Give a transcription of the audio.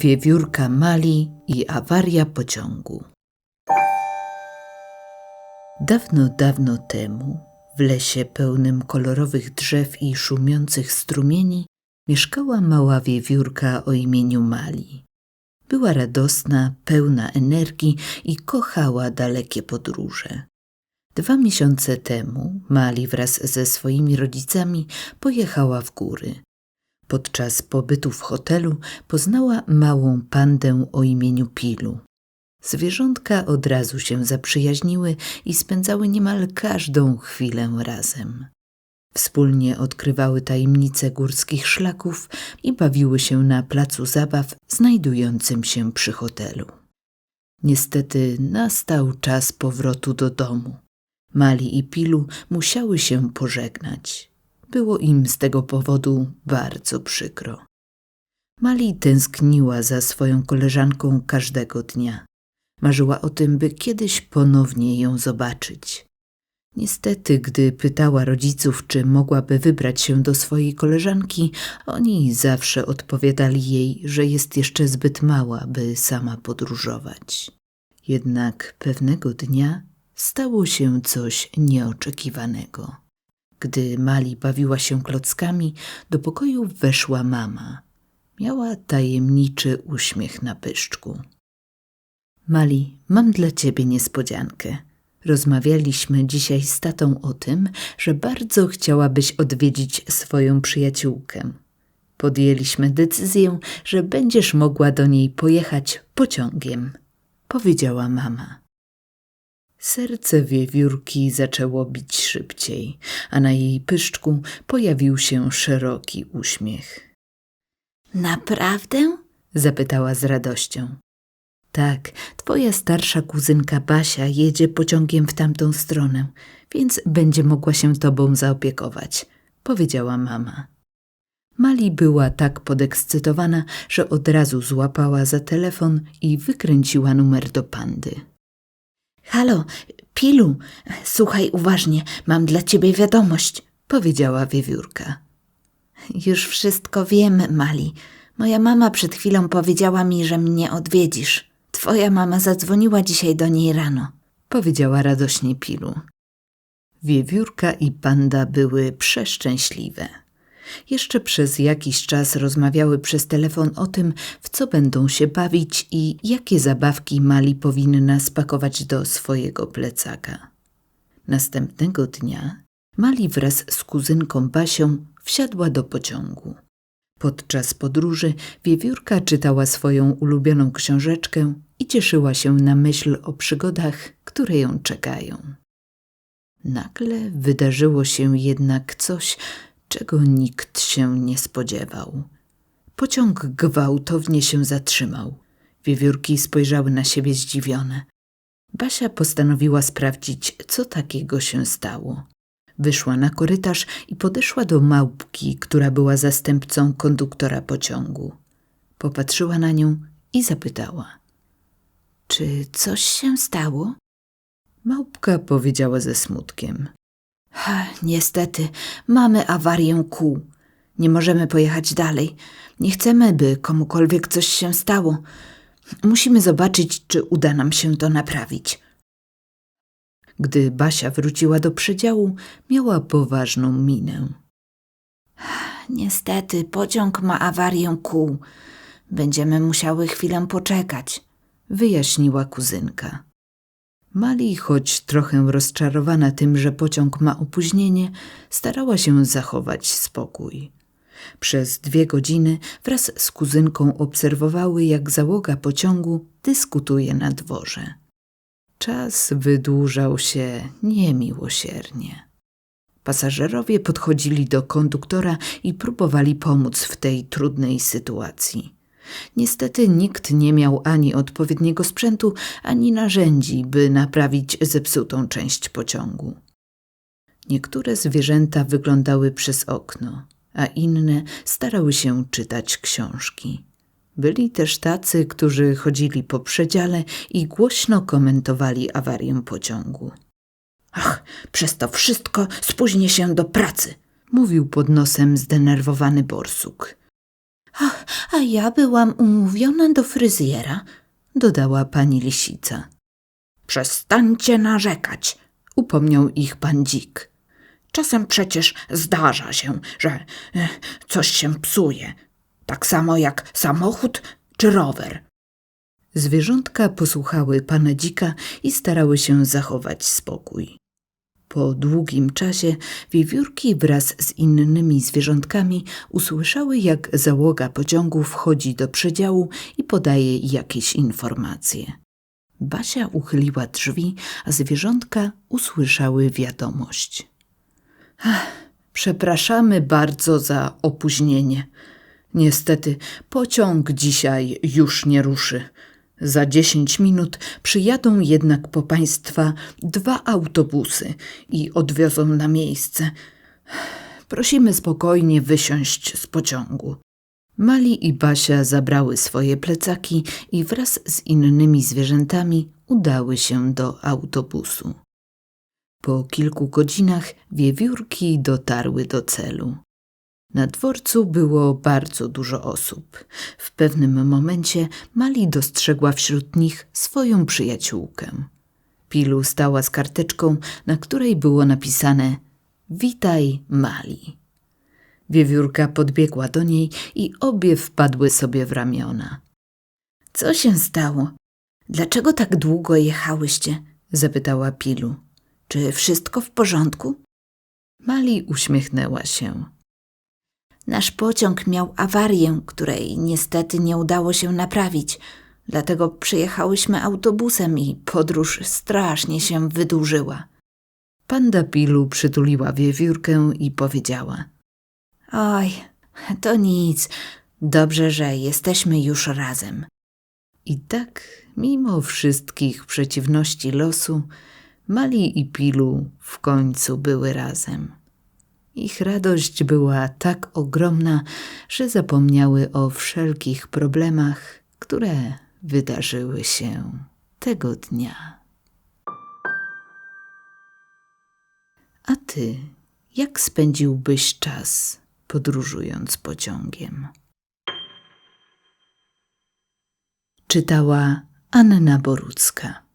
Wiewiórka Mali i awaria pociągu. Dawno, dawno temu, w lesie pełnym kolorowych drzew i szumiących strumieni, mieszkała mała wiewiórka o imieniu Mali. Była radosna, pełna energii i kochała dalekie podróże. Dwa miesiące temu Mali wraz ze swoimi rodzicami pojechała w góry. Podczas pobytu w hotelu poznała małą pandę o imieniu Pilu. Zwierzątka od razu się zaprzyjaźniły i spędzały niemal każdą chwilę razem. Wspólnie odkrywały tajemnice górskich szlaków i bawiły się na placu zabaw znajdującym się przy hotelu. Niestety nastał czas powrotu do domu. Mali i Pilu musiały się pożegnać. Było im z tego powodu bardzo przykro. Mali tęskniła za swoją koleżanką każdego dnia. Marzyła o tym, by kiedyś ponownie ją zobaczyć. Niestety, gdy pytała rodziców, czy mogłaby wybrać się do swojej koleżanki, oni zawsze odpowiadali jej, że jest jeszcze zbyt mała, by sama podróżować. Jednak pewnego dnia stało się coś nieoczekiwanego. Gdy Mali bawiła się klockami, do pokoju weszła mama. Miała tajemniczy uśmiech na pyszczku. Mali, mam dla ciebie niespodziankę. Rozmawialiśmy dzisiaj z tatą o tym, że bardzo chciałabyś odwiedzić swoją przyjaciółkę. Podjęliśmy decyzję, że będziesz mogła do niej pojechać pociągiem, powiedziała mama. Serce wiewiórki zaczęło bić szybciej, a na jej pyszczku pojawił się szeroki uśmiech. Naprawdę? Zapytała z radością. Tak, twoja starsza kuzynka Basia jedzie pociągiem w tamtą stronę, więc będzie mogła się tobą zaopiekować, powiedziała mama. Mali była tak podekscytowana, że od razu złapała za telefon i wykręciła numer do pandy. Halo, Pilu, słuchaj uważnie, mam dla ciebie wiadomość, Powiedziała wiewiórka. Już wszystko wiem, Mali. Moja mama przed chwilą powiedziała mi, że mnie odwiedzisz. Twoja mama zadzwoniła dzisiaj do niej rano. Powiedziała radośnie Pilu. Wiewiórka i panda były przeszczęśliwe. Jeszcze przez jakiś czas rozmawiały przez telefon o tym, w co będą się bawić i jakie zabawki Mali powinna spakować do swojego plecaka. Następnego dnia Mali wraz z kuzynką Basią wsiadła do pociągu. Podczas podróży wiewiórka czytała swoją ulubioną książeczkę i cieszyła się na myśl o przygodach, które ją czekają. Nagle wydarzyło się jednak coś, czego nikt się nie spodziewał. Pociąg gwałtownie się zatrzymał. Wiewiórki spojrzały na siebie zdziwione. Basia postanowiła sprawdzić, co takiego się stało. Wyszła na korytarz i podeszła do małpki, która była zastępcą konduktora pociągu. Popatrzyła na nią i zapytała: Czy coś się stało? Małpka powiedziała ze smutkiem: niestety, mamy awarię kół. Nie możemy pojechać dalej. Nie chcemy, by komukolwiek coś się stało. Musimy zobaczyć, czy uda nam się to naprawić. Gdy Basia wróciła do przedziału, miała poważną minę. Niestety, pociąg ma awarię kół. Będziemy musiały chwilę poczekać. wyjaśniła kuzynka. Mali, choć trochę rozczarowana tym, że pociąg ma opóźnienie, starała się zachować spokój. Przez dwie godziny wraz z kuzynką obserwowały, jak załoga pociągu dyskutuje na dworze. Czas wydłużał się niemiłosiernie. Pasażerowie podchodzili do konduktora i próbowali pomóc w tej trudnej sytuacji. Niestety nikt nie miał ani odpowiedniego sprzętu, ani narzędzi, by naprawić zepsutą część pociągu. Niektóre zwierzęta wyglądały przez okno, a inne starały się czytać książki. Byli też tacy, którzy chodzili po przedziale i głośno komentowali awarię pociągu. Ach, przez to wszystko spóźnię się do pracy. Mówił pod nosem zdenerwowany borsuk. A ja byłam umówiona do fryzjera. dodała pani lisica. Przestańcie narzekać, Upomniał ich pan dzik. Czasem przecież zdarza się, że e, coś się psuje. Tak samo jak samochód czy rower. Zwierzątka posłuchały pana dzika i starały się zachować spokój. Po długim czasie wiewiórki wraz z innymi zwierzątkami usłyszały, jak załoga pociągu wchodzi do przedziału i podaje jakieś informacje. Basia uchyliła drzwi, a zwierzątka usłyszały wiadomość. Przepraszamy bardzo za opóźnienie. Niestety, pociąg dzisiaj już nie ruszy. Za dziesięć minut przyjadą jednak po państwa dwa autobusy i odwiozą na miejsce. Prosimy spokojnie wysiąść z pociągu. Mali i Basia zabrały swoje plecaki i wraz z innymi zwierzętami udały się do autobusu. Po kilku godzinach wiewiórki dotarły do celu. Na dworcu było bardzo dużo osób. W pewnym momencie Mali dostrzegła wśród nich swoją przyjaciółkę. Pilu stała z karteczką, na której było napisane Witaj Mali. Wiewiórka podbiegła do niej i obie wpadły sobie w ramiona. Co się stało? Dlaczego tak długo jechałyście? Zapytała Pilu. Czy wszystko w porządku? Mali uśmiechnęła się. Nasz pociąg miał awarię, której niestety nie udało się naprawić. Dlatego przyjechałyśmy autobusem i podróż strasznie się wydłużyła. Panda Pilu przytuliła wiewiórkę i powiedziała – Oj, to nic. Dobrze, że jesteśmy już razem. I tak, mimo wszystkich przeciwności losu, Mali i Pilu w końcu były razem. Ich radość była tak ogromna, że zapomniały o wszelkich problemach, które wydarzyły się tego dnia. A ty, jak spędziłbyś czas podróżując pociągiem? Czytała Anna Borucka.